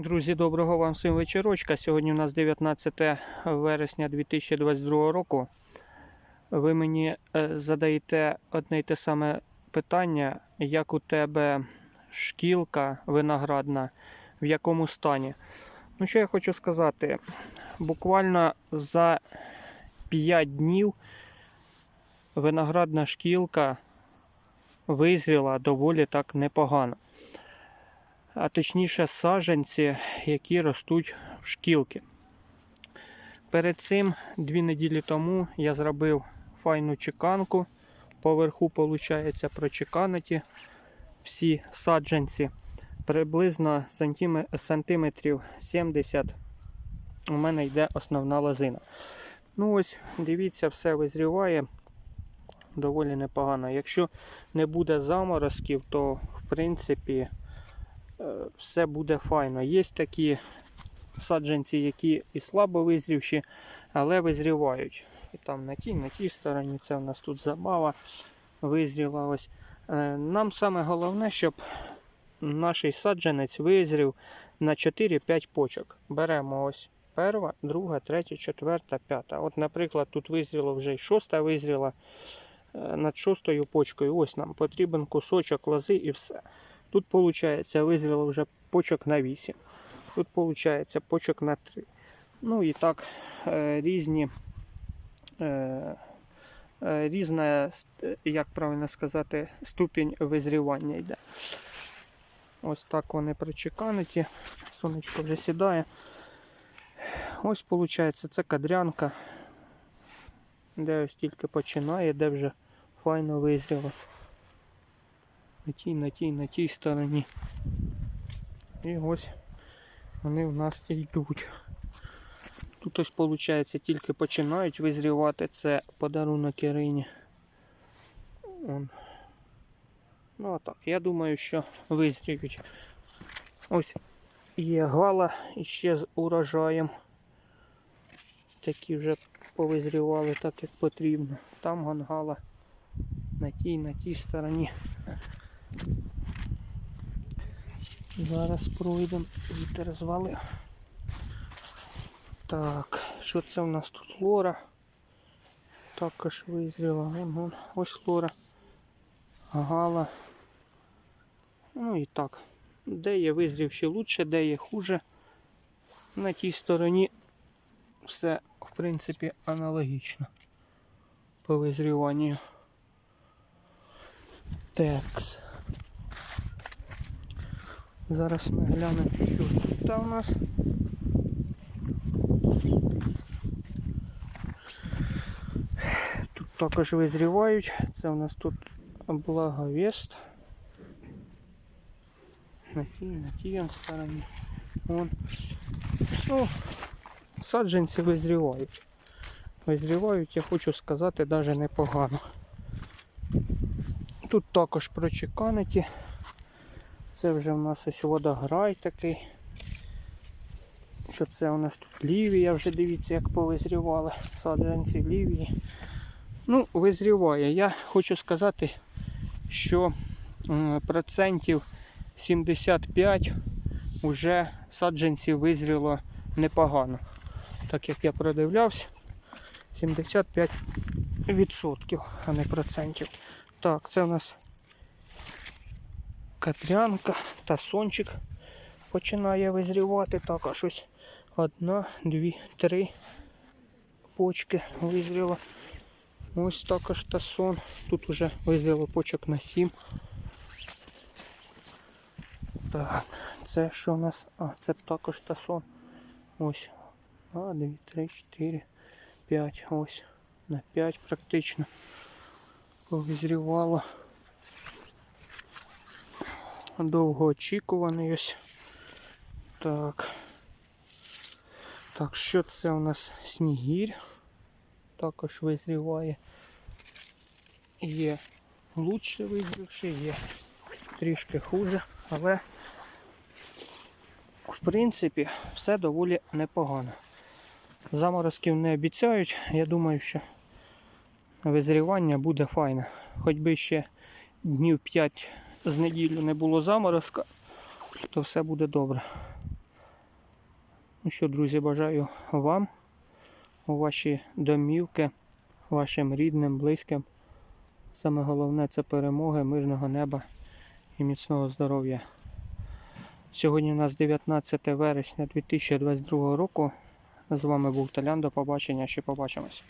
Друзі, доброго вам всім вечорочка. Сьогодні у нас 19 вересня 2022 року. Ви мені е, задаєте одне й те саме питання, як у тебе шкілка виноградна, в якому стані. Ну, що я хочу сказати? Буквально за 5 днів виноградна шкілка визріла доволі так непогано а точніше саджанці, які ростуть в шкілки. Перед цим, дві неділі тому, я зробив файну чеканку. Поверху, виходить, прочеканиті всі саджанці. Приблизно сантиметрів 70 у мене йде основна лозина. Ну ось, дивіться, все визріває доволі непогано. Якщо не буде заморозків, то в принципі все буде файно. Є такі саджанці, які і слабо визрівші, але визрівають. І там на тій, на тій стороні, це у нас тут забава визріла. Ось. Е, Нам саме головне, щоб наш саджанець визрів на 4-5 почок. Беремо ось перша, друга, третя, четверта, п'ята. От, наприклад, тут визріло вже й шоста визріла е, над шостою почкою. Ось нам потрібен кусочок лози і все. Тут, виходить, визріло вже почок на 8. Тут, виходить, почок на 3. Ну і так, е, різні. е, е, Різна, як правильно сказати, ступінь визрівання йде. Ось так вони прочекануті. Сонечко вже сідає. Ось, виходить, це кадрянка, де ось тільки починає, де вже файно визріло. На тій, на тій, на тій стороні. І ось вони в нас йдуть. Тут ось, виходить, тільки починають визрівати. Це подарунок Ірині. Он. Ну а так, я думаю, що визріють. Ось є гала іще з урожаєм. Такі вже повизрівали так, як потрібно. Там гангала на тій, на тій стороні. Зараз пройдемо, вітер звалив. Так, що це у нас тут? Лора. Також визріла. Вон. Ось лора. Гала. Ну і так. Де є визрівші лучше, де є хуже. На тій стороні все, в принципі, аналогічно по визріванню. Текс. Зараз ми глянемо, що тут у нас. Тут також визрівають. Це у нас тут благовест. На тій, на тій он стороні. Вон. Ну, саджанці визрівають. Визрівають, я хочу сказати, навіть непогано. Тут також прочеканиті. Це вже в нас ось водограй такий. Що це у нас тут лівія, вже дивіться, як повизрівали саджанці лівії. Ну, визріває. Я хочу сказати, що процентів 75 вже саджанців визріло непогано. Так як я продивлявся, 75%, а не процентів. Так, це у нас Катрянка та сончик починає визрівати. Так, аж ось одна, дві, три почки визріло. Ось також тасон. Тут вже визріло почок на сім. Так, це що у нас? А, це також тасон. Ось. А, дві, три, чотири, п'ять. Ось. На п'ять практично. Повизрівало довгоочікуваний ось. Так. Так, що це у нас снігір? Також визріває. Є лучше визрівши, є трішки хуже, але в принципі все доволі непогано. Заморозків не обіцяють, я думаю, що визрівання буде файне. Хоч би ще днів 5 з неділю не було заморозка, то все буде добре. Ну що, друзі, бажаю вам у ваші домівки, вашим рідним, близьким. Саме головне це перемоги, мирного неба і міцного здоров'я. Сьогодні у нас 19 вересня 2022 року. З вами був Талян. До побачення, ще побачимось.